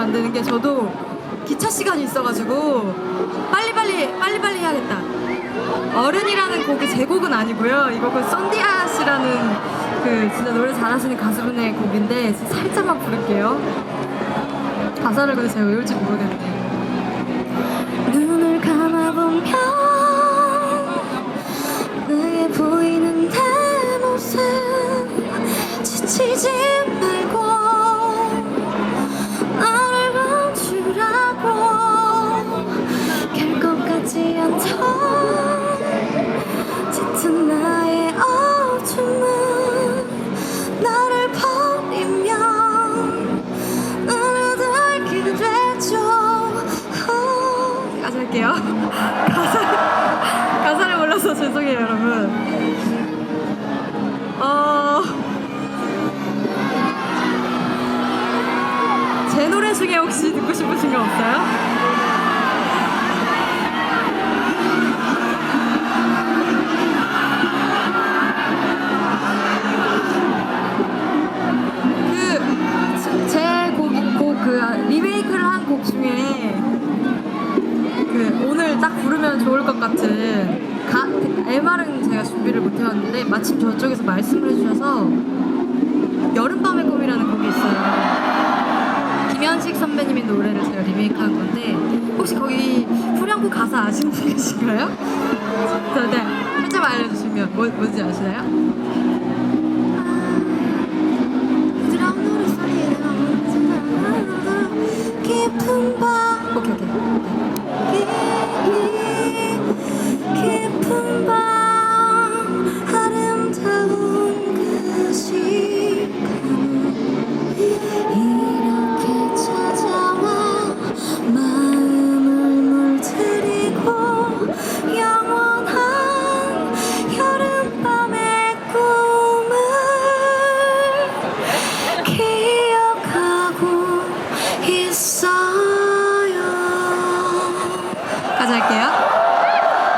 만드는 게 저도 기차 시간이 있어가지고 빨리빨리 빨리빨리 해야겠다. 어른이라는 곡이 제 곡은 아니고요. 이 곡은 썬디아 씨라는 그 진짜 노래 잘하시는 가수분의 곡인데 살짝만 부를게요. 가사를 근데 제가 외울지 모르겠네. 눈을 감아보면 내게 보이는 내 모습 지치지 까지 할게요 가사, 가사를 몰라서 죄송해요 여러분 어... 제 노래 중에 혹시 듣고 싶으신 거 없어요? 그 제 곡 곡 그 리메이크를 한 곡 중에 그 딱 부르면 좋을 것 같은 가, MR은 제가 준비를 못 해왔는데 마침 저쪽에서 말씀을 해주셔서 여름밤의 꿈이라는 곡이 있어요. 김현식 선배님의 노래를 제가 리메이크한 건데 혹시 거기 후렴구 가사 아시는 분 계신가요? 저, 네, 살짝만 알려주시면 뭐, 뭔지 아시나요? 깊은 밤 오케이 오케이 가자 할게요.